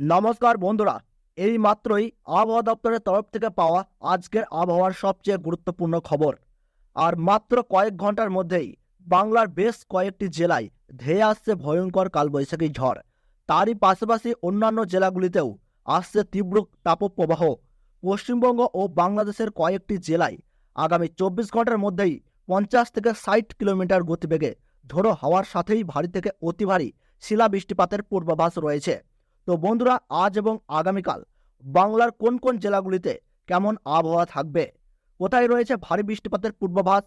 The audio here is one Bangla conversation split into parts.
নমস্কার বন্ধুরা, এই মাত্রই আবহাওয়া দপ্তরের তরফ থেকে পাওয়া আজকের আবহাওয়ার সবচেয়ে গুরুত্বপূর্ণ খবর। আর মাত্র কয়েক ঘণ্টার মধ্যেই বাংলার বেশ কয়েকটি জেলায় ধেয়ে আসছে ভয়ঙ্কর কালবৈশাখী ঝড়। তারই পাশাপাশি অন্যান্য জেলাগুলিতেও আসছে তীব্র তাপপ্রবাহ। পশ্চিমবঙ্গ ও বাংলাদেশের কয়েকটি জেলায় আগামী চব্বিশ ঘণ্টার মধ্যেই পঞ্চাশ থেকে ষাট কিলোমিটার গতিবেগে ঝোড়ো হাওয়ার সাথেই ভারী থেকে অতি ভারী শিলা বৃষ্টিপাতের পূর্বাভাস রয়েছে। তো বন্ধুরা, আজ এবং আগামীকাল বাংলার কোন কোন জেলাগুলিতে কেমন আবহাওয়া থাকবে? কোথায় রয়েছে ভারী বৃষ্টিপাতের পূর্বাভাস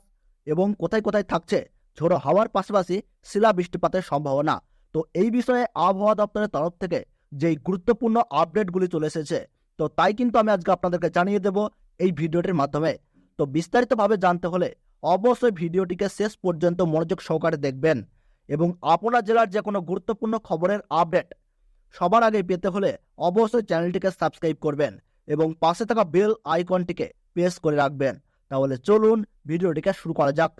এবং কোথায় কোথায় থাকছে ঝোড়ো হাওয়ার পাশাপাশি শিলা বৃষ্টিপাতের সম্ভাবনা? তো এই বিষয়ে আবহাওয়া দপ্তরের তরফ থেকে যেই গুরুত্বপূর্ণ আপডেটগুলি চলে এসেছে, তো তাই কিন্তু আমি আজকে আপনাদেরকে জানিয়ে দেব এই ভিডিওটির মাধ্যমে। তো বিস্তারিতভাবে জানতে হলে অবশ্যই ভিডিওটিকে শেষ পর্যন্ত মনোযোগ সহকারে দেখবেন এবং আপনার জেলার যে কোনো গুরুত্বপূর্ণ খবরের আপডেট সবার আগে পেতে হলে অবশ্যই চ্যানেলটিকে সাবস্ক্রাইব করবেন এবং পাশে থাকা বেল আইকনটিকে প্রেস করে রাখবেন। তাহলে চলুন ভিডিওটিকে শুরু করা যাক।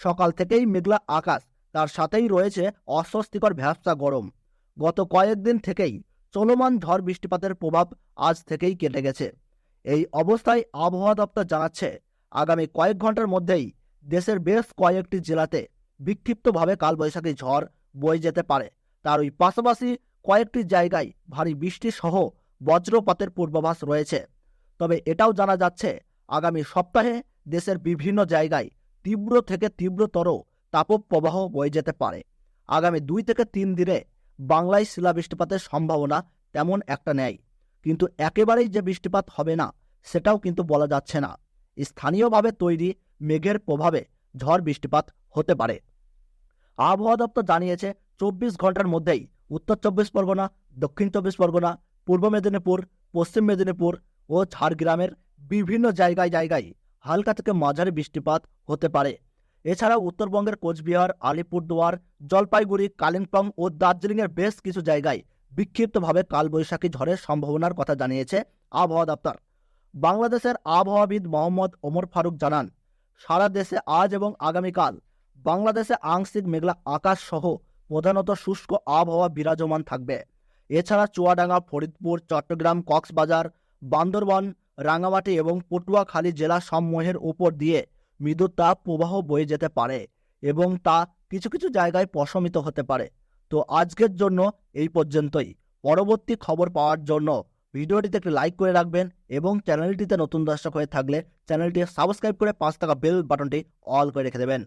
সকাল থেকেই মেঘলা আকাশ, তার সাথেই রয়েছে অস্বস্তিকর ভ্যাবসা গরম। গত কয়েকদিন থেকেই চলমান ঝড় বৃষ্টিপাতের প্রভাব আজ থেকেই কেটে গেছে। এই অবস্থায় আবহাওয়া দপ্তর জানাচ্ছে, আগামী কয়েক ঘণ্টার মধ্যেই দেশের বেশ কয়েকটি জেলাতে বিক্ষিপ্তভাবে কালবৈশাখী ঝড় বয়ে যেতে পারে। তার ওই পাশাপাশি কয়েকটি জায়গায় ভারী বৃষ্টি সহ বজ্রপাতের পূর্বাভাস রয়েছে। তবে এটাও জানা যাচ্ছে, আগামী সপ্তাহে দেশের বিভিন্ন জায়গায় তীব্র থেকে তীব্রতর তাপপ্রবাহ বয়ে যেতে পারে। আগামী দুই থেকে তিন দিনে বাংলায় শিলা বৃষ্টিপাতের সম্ভাবনা তেমন একটা নেই। কিন্তু একেবারেই যে বৃষ্টিপাত হবে না, সেটাও কিন্তু বলা যাচ্ছে না। স্থানীয়ভাবে তৈরি মেঘের প্রভাবে ঝড় বৃষ্টিপাত হতে পারে। আবহাওয়া দপ্তর জানিয়েছে, চব্বিশ ঘণ্টার মধ্যেই উত্তর চব্বিশ পরগনা, দক্ষিণ চব্বিশ পরগনা, পূর্ব মেদিনীপুর, পশ্চিম মেদিনীপুর ও ঝাড়গ্রামের বিভিন্ন জায়গায় জায়গায় হালকা থেকে মাঝারি বৃষ্টিপাত হতে পারে। এছাড়া উত্তরবঙ্গের কোচবিহার, আলিপুরদুয়ার, জলপাইগুড়ি, কালিম্পং ও দার্জিলিংয়ের বেশ কিছু জায়গায় বিক্ষিপ্তভাবে কালবৈশাখী ঝড়ের সম্ভাবনার কথা জানিয়েছে আবহাওয়া দপ্তর। বাংলাদেশের আবহাওয়াবিদ মোহাম্মদ ওমর ফারুক জানান, সারা দেশে আজ এবং আগামীকাল বাংলাদেশে আংশিক মেঘলা আকাশ সহ প্রধানত শুষ্ক আবহাওয়া বিরাজমান থাকবে। এছাড়া চুয়াডাঙ্গা, ফরিদপুর, চট্টগ্রাম, কক্সবাজার, বান্দরবান রাঙামাটি এবং পটুয়াখালী জেলা সমূহের উপর দিয়ে মৃদু তাপ প্রবাহ বয়ে যেতে পারে এবং তা কিছু কিছু জায়গায় প্রশমিত হতে পারে। তো আজকের জন্য এই পর্যন্তই। পরবর্তী খবর পাওয়ার জন্য ভিডিওটিতে একটি লাইক করে রাখবেন এবং চ্যানেলটিতে নতুন দর্শক হয়ে থাকলে চ্যানেলটি সাবস্ক্রাইব করে পাঁচ টাকা বেল বাটনটি অল করে রেখে দেবেন।